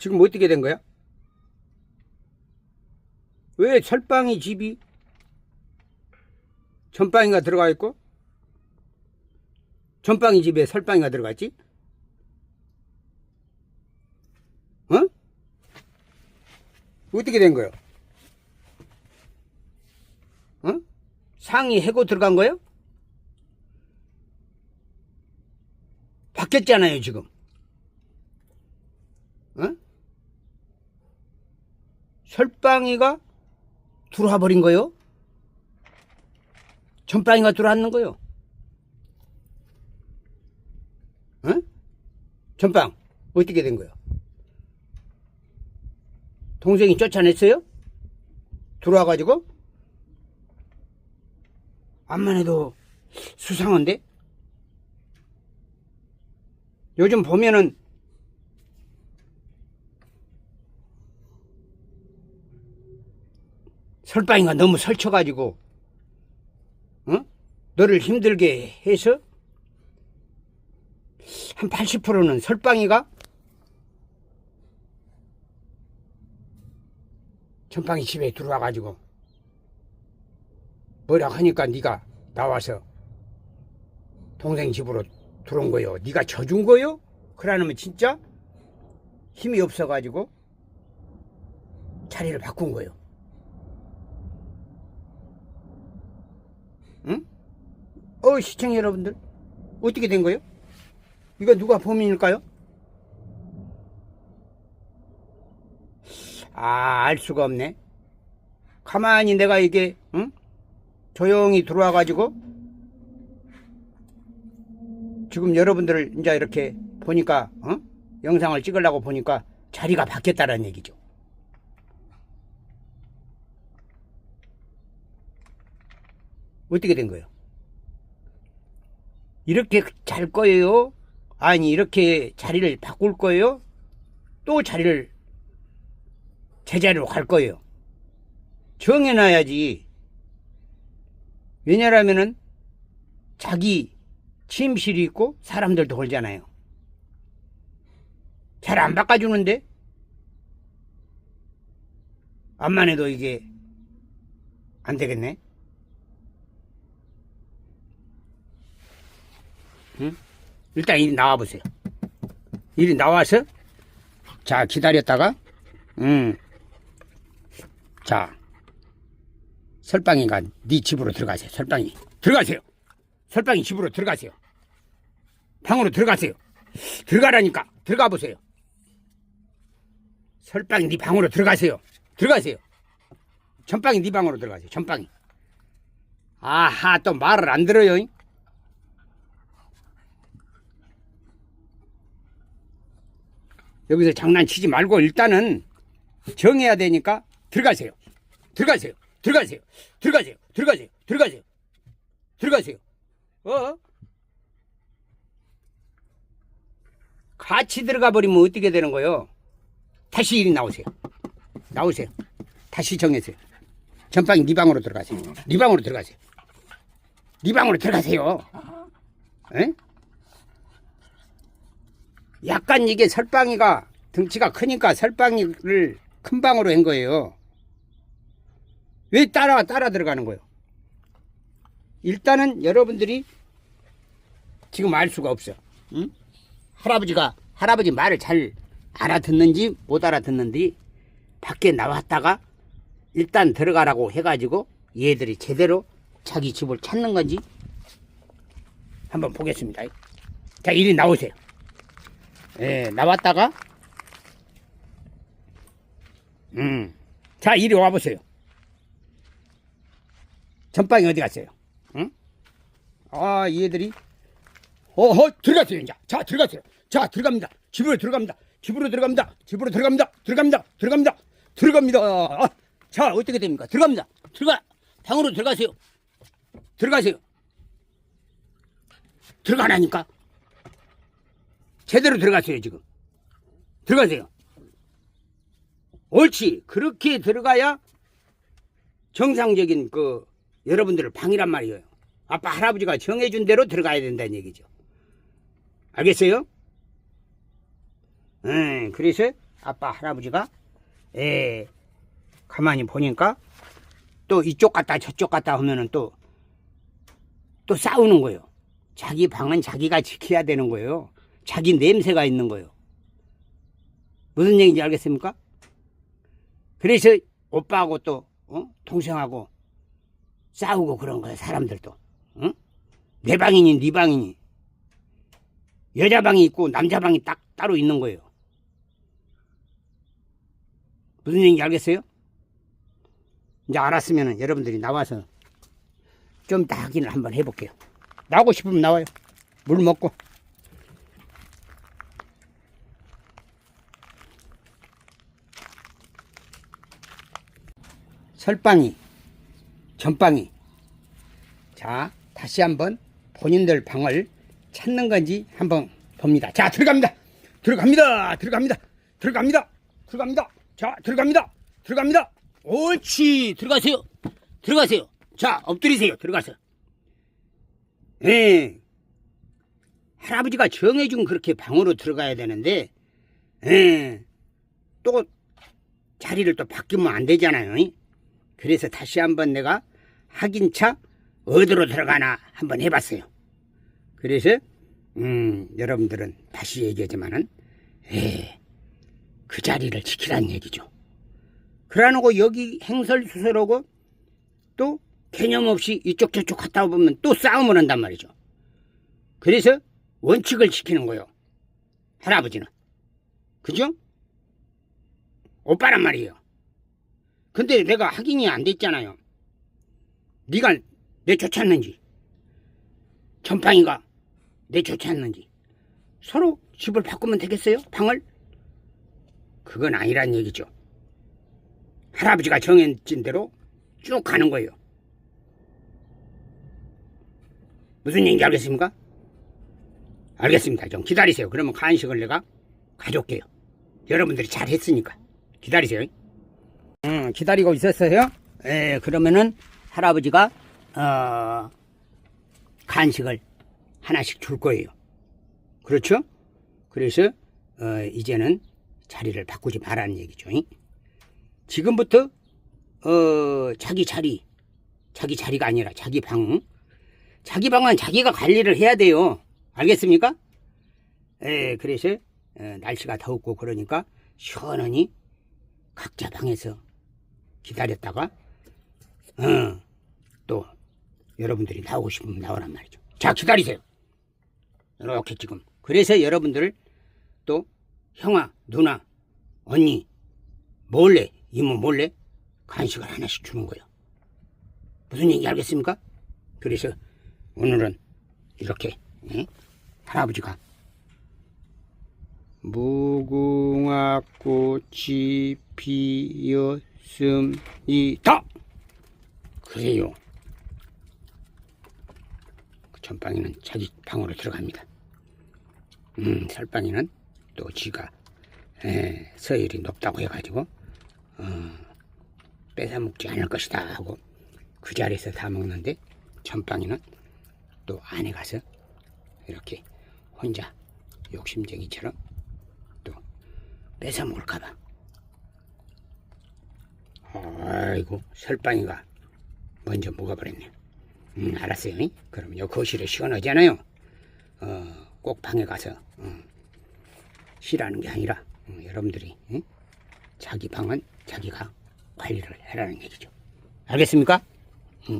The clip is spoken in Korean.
지금 어떻게 된 거야? 왜 철방이 집이 전방이가 들어가 있고 전방이 집에 설방이가 들어갔지? 어? 어떻게 된 거요? 어? 상이 해고 들어간 거요? 바뀌었잖아요 지금 어? 설방이가 들어와 버린 거요? 전방이가 들어왔는 거요? 어? 전방 어떻게 된 거요? 동생이 쫓아냈어요? 들어와가지고? 암만 해도 수상한데? 요즘 보면은 설방이가 너무 설쳐가지고 어? 너를 힘들게 해서 한 80%는 설방이가 전방이 집에 들어와가지고 뭐라 하니까 네가 나와서 동생 집으로 들어온 거요. 네가 져준 거요? 그러면 진짜 힘이 없어가지고 자리를 바꾼 거요. 응? 어 시청자 여러분들 어떻게 된 거요? 이거 누가 범인일까요? 아, 알 수가 없네. 가만히 내가 이게, 응? 조용히 들어와가지고, 지금 여러분들을 이제 이렇게 보니까, 어? 영상을 찍으려고 보니까 자리가 바뀌었다는 얘기죠. 어떻게 된 거예요? 이렇게 잘 거예요? 아니, 이렇게 자리를 바꿀 거예요? 또 자리를 제자리로 갈 거예요. 정해놔야지. 왜냐라면은 자기 침실이 있고 사람들도 걸잖아요. 잘 안 바꿔주는데 암만 해도 이게 안 되겠네. 응? 일단 이리 나와 보세요. 이리 나와서 자 기다렸다가 음. 자, 설방이가 네 집으로 들어가세요. 설방이 들어가세요. 설방이 집으로 들어가세요. 방으로 들어가세요. 들어가라니까 들어가 보세요. 설방이 네 방으로 들어가세요. 들어가세요. 전방이 네 방으로 들어가세요. 전방이. 아하 또 말을 안 들어요. 여기서 장난치지 말고 일단은 정해야 되니까 들어가세요. 들어가세요. 들어가세요. 들어가세요. 들어가세요. 들어가세요. 들어가세요. 어? 같이 들어가 버리면 어떻게 되는 거요? 다시 이리 나오세요. 나오세요. 다시 정해세요. 전방이 네 방으로 들어가세요. 네 방으로 들어가세요. 네 방으로 들어가세요. 에? 약간 이게 설방이가 등치가 크니까 설방이를 큰 방으로 한 거예요. 왜 따라 따라 들어가는 거예요? 일단은 여러분들이 지금 알 수가 없어. 응? 할아버지가 할아버지 말을 잘 알아듣는지 못 알아듣는지 밖에 나왔다가 일단 들어가라고 해가지고 얘들이 제대로 자기 집을 찾는 건지 한번 보겠습니다. 자, 이리 나오세요. 예, 나왔다가, 음, 자, 이리 와 보세요. 전방이 어디 갔어요? 응? 아, 얘들이, 어허, 들어가세요, 이제. 자, 들어가세요. 자, 들어갑니다. 집으로 들어갑니다. 집으로 들어갑니다. 집으로 들어갑니다. 들어갑니다. 들어갑니다. 들어갑니다. 아, 자, 어떻게 됩니까? 들어갑니다. 들어가. 방으로 들어가세요. 들어가세요. 들어가라니까. 제대로 들어가세요, 지금. 들어가세요. 옳지. 그렇게 들어가야 정상적인 그 여러분들을 방이란 말이에요. 아빠 할아버지가 정해준 대로 들어가야 된다는 얘기죠. 알겠어요? 음, 그래서 아빠 할아버지가 에 가만히 보니까 또 이쪽 갔다 저쪽 갔다 하면은 또 또 싸우는 거예요. 자기 방은 자기가 지켜야 되는 거예요. 자기 냄새가 있는 거예요. 무슨 얘기인지 알겠습니까? 그래서 오빠하고 또 어? 동생하고 싸우고 그런 거예요. 사람들도. 응? 내 방이니 네 방이니 여자 방이 있고 남자 방이 딱 따로 있는 거예요. 무슨 얘기인지 알겠어요? 이제 알았으면 여러분들이 나와서 좀더 확인을 한번 해볼게요. 나오고 싶으면 나와요. 물 먹고. 설방이, 전방이. 자, 다시 한번 본인들 방을 찾는 건지 한번 봅니다. 자, 들어갑니다. 들어갑니다. 들어갑니다. 들어갑니다. 들어갑니다. 자, 들어갑니다. 들어갑니다. 옳지. 들어가세요. 들어가세요. 자, 엎드리세요. 들어가서. 예. 할아버지가 정해준 그렇게 방으로 들어가야 되는데, 예. 또 자리를 또 바뀌면 안 되잖아요. 이? 그래서 다시 한번 내가 확인차 어디로 들어가나 한번 해봤어요. 그래서 음, 여러분들은 다시 얘기하지만은 에, 그 자리를 지키라는 얘기죠. 그러놓고 여기 행설수설하고 또 개념 없이 이쪽 저쪽 갔다 보면 또 싸움을 한단 말이죠. 그래서 원칙을 지키는 거요. 할아버지는. 그죠? 오빠란 말이에요. 근데 내가 확인이 안 됐잖아요. 네가 내 쫓았는지 전방이가 내 쫓았는지 서로 집을 바꾸면 되겠어요? 방을? 그건 아니란 얘기죠. 할아버지가 정해진 대로 쭉 가는 거예요. 무슨 얘기인지 알겠습니까? 알겠습니다. 좀 기다리세요. 그러면 간식을 내가 가져올게요. 여러분들이 잘 했으니까. 기다리세요. 음, 기다리고 있었어요. 예, 그러면은 할아버지가, 어, 간식을 하나씩 줄 거예요. 그렇죠? 그래서, 어, 이제는 자리를 바꾸지 말라는 얘기죠. 잉? 지금부터, 어, 자기 자리, 자기 자리가 아니라 자기 방, 자기 방은 자기가 관리를 해야 돼요. 알겠습니까? 예, 그래서, 어, 날씨가 더웠고 그러니까 시원하니 각자 방에서 기다렸다가 어, 또 여러분들이 나오고 싶으면 나오란 말이죠. 자 기다리세요. 이렇게 지금 그래서 여러분들 또 형아 누나 언니 몰래 이모 몰래 간식을 하나씩 주는 거예요. 무슨 얘기 알겠습니까? 그래서 오늘은 이렇게 예? 할아버지가 무궁화 꽃이 피 었습니다. 그래요. 그 전방이는 자기 방으로 들어갑니다. 음, 설방이는 또 지가 에, 서열이 높다고 해가지고 어, 뺏어 먹지 않을 것이다 하고 그 자리에서 다 먹는데 전방이는 또 안에 가서 이렇게 혼자 욕심쟁이처럼 또 뺏어 먹을까봐. 아이고 설방이가 먼저 먹어버렸네. 음, 알았어요. 잉? 그럼 요 거실에 시원하잖아요. 어, 꼭 방에 가서 어, 쉬라는 게 아니라 어, 여러분들이 응? 자기 방은 자기가 관리를 해라는 얘기죠. 알겠습니까?